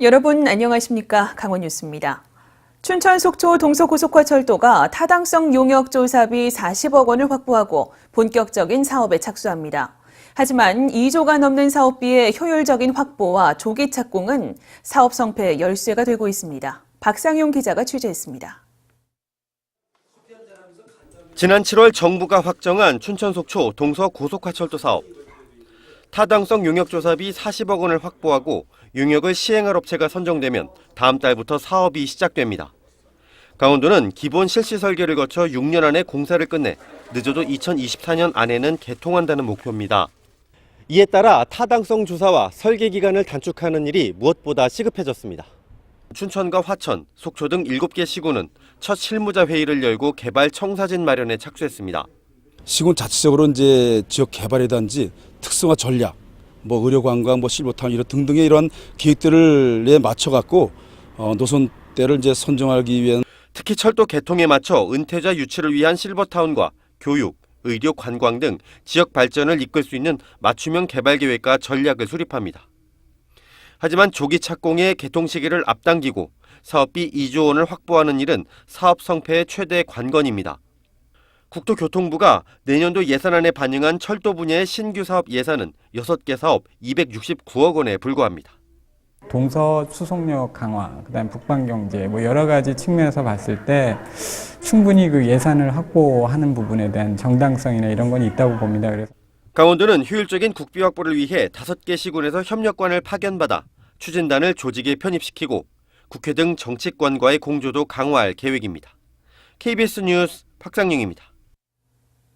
여러분 안녕하십니까? 강원 뉴스입니다. 춘천 속초 동서고속화철도가 타당성 용역 조사비 40억 원을 확보하고 본격적인 사업에 착수합니다. 하지만 2조가 넘는 사업비의 효율적인 확보와 조기 착공은 사업 성패의 열쇠가 되고 있습니다. 박상용 기자가 취재했습니다. 지난 7월 정부가 확정한 춘천 속초 동서 고속화철도 사업. 타당성 용역 조사비 40억 원을 확보하고 용역을 시행할 업체가 선정되면 다음 달부터 사업이 시작됩니다. 강원도는 기본 실시 설계를 거쳐 6년 안에 공사를 끝내 늦어도 2024년 안에는 개통한다는 목표입니다. 이에 따라 타당성 조사와 설계 기간을 단축하는 일이 무엇보다 시급해졌습니다. 춘천과 화천, 속초 등 7개 시군은 첫 실무자 회의를 열고 개발 청사진 마련에 착수했습니다. 시군 자체적으로 이제 지역 개발이든지 특성화 전략, 뭐 의료 관광, 뭐 실버타운 이런 등등의 이런 계획들을 맞춰 갖고 어, 노선대를 이제 선정하기 위한 특히 철도 개통에 맞춰 은퇴자 유치를 위한 실버타운과 교육, 의료, 관광 등 지역 발전을 이끌 수 있는 맞춤형 개발 계획과 전략을 수립합니다. 하지만 조기 착공의 개통 시기를 앞당기고 사업비 2조 원을 확보하는 일은 사업 성패의 최대 관건입니다. 국토교통부가 내년도 예산안에 반영한 철도 분야의 신규 사업 예산은 6개 사업 269억 원에 불과합니다. 동서 수송력 강화, 그다음 북방 경제 뭐 여러 가지 측면에서 봤을 때 충분히 그 예산을 확보하는 부분에 대한 정당성이나 이런 건 있다고 봅니다. 그래서 강원도는 효율적인 국비 확보를 위해 5개 시군에서 협력관을 파견받아 추진단을 조직에 편입시키고 국회 등 정치권과의 공조도 강화할 계획입니다. KBS 뉴스 박상영입니다.